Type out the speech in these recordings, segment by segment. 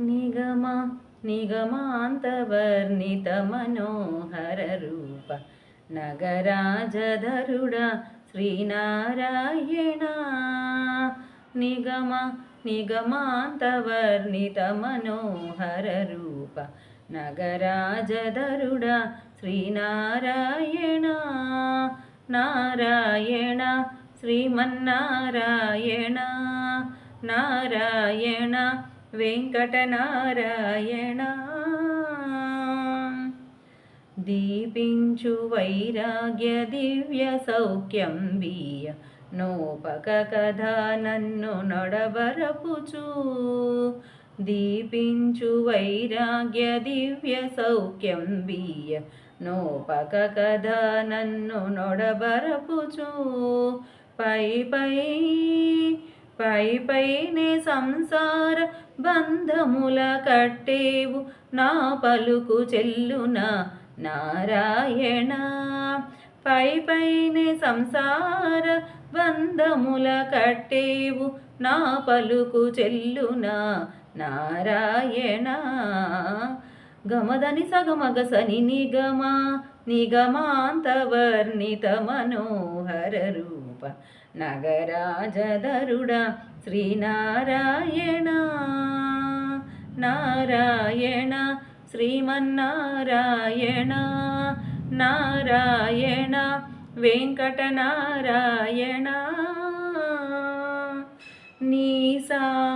निगम निगमान्तवर्णितमनोहररूप मनोहररूप नगराजदरुड श्रीनारायण। निगम निगमान्तवर्णितमनोहररूप मनोहररूप नगराजदरुड श्रीनारायण। नारायण श्रीमन्नारायण। नारायण వెంకటనారాయణ. దీపించు వైరాగ్య దివ్య సౌఖ్యం బియ్య నోపక కథ నన్ను నడబరపుచు దీపించు వైరాగ్య దివ్య సౌఖ్యం బియ్య నోపక కథ నన్ను నొడబరపుచు. పై పై పై పైనే సంసార బంధముల కట్టేవు. నా పలుకు చెల్లున నారాయణ. పై పైనే సంసార బంధముల కట్టేవు. నా పలుకు చెల్లున నారాయణ. గమదని సగమగసని నిగమా నిగమ నిగమాంతవర్ణిత మనోహర రూప. నగరాజధరుడ శ్రీనారాయణ. నారాయణ శ్రీమన్నారాయణ. నారాయణ వెంకటనారాయణ. నీసా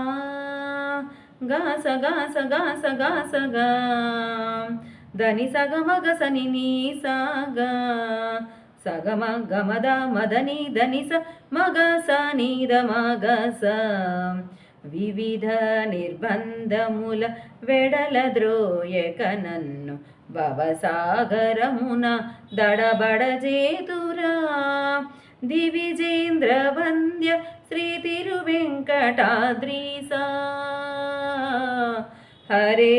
గాస గాస గాస గాస గా. దని సగమగ సని నీ సగమ గమద మదని ధనిస మగ స నీద మగ స వివిధ నిర్బంధముల వెడల ద్రోయక నన్ను భవసాగరమున దడబడజేతురా దివిజేంద్ర వంద్య శ్రీ తిరువెంకటాద్రీసా హరే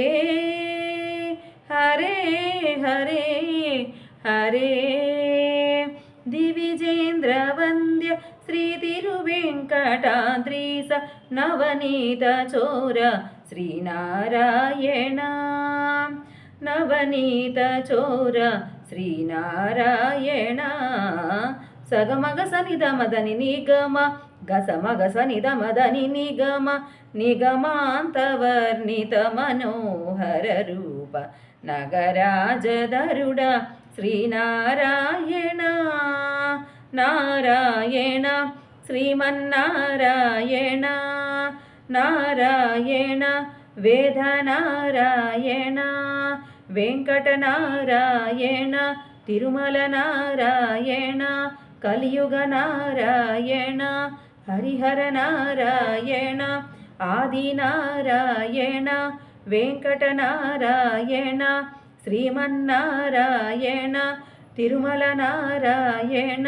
హరే హరే హరే దివిజేంద్ర వంద్య శ్రీ తిరువెంకటాద్రీస నవనీత చోర శ్రీనారాయణ. నవనీత చోర శ్రీనారాయణ. సగమగ సనిద మదని నిగమ గసమగ సనిద మదని నిగమ నిగమాంతవర్ణిత మనోహర రూప నగరాజధరుడ శ్రీనారాయణ. నారాయణ శ్రీమన్నారాయణ నారాయణ వేదనారాయణ వెంకటనారాయణ తిరుమల నారాయణ కలియుగ నారాయణ హరిహర నారాయణ ఆది నారాయణ వెంకటనారాయణ శ్రీమన్నారాయణ తిరుమల నారాయణ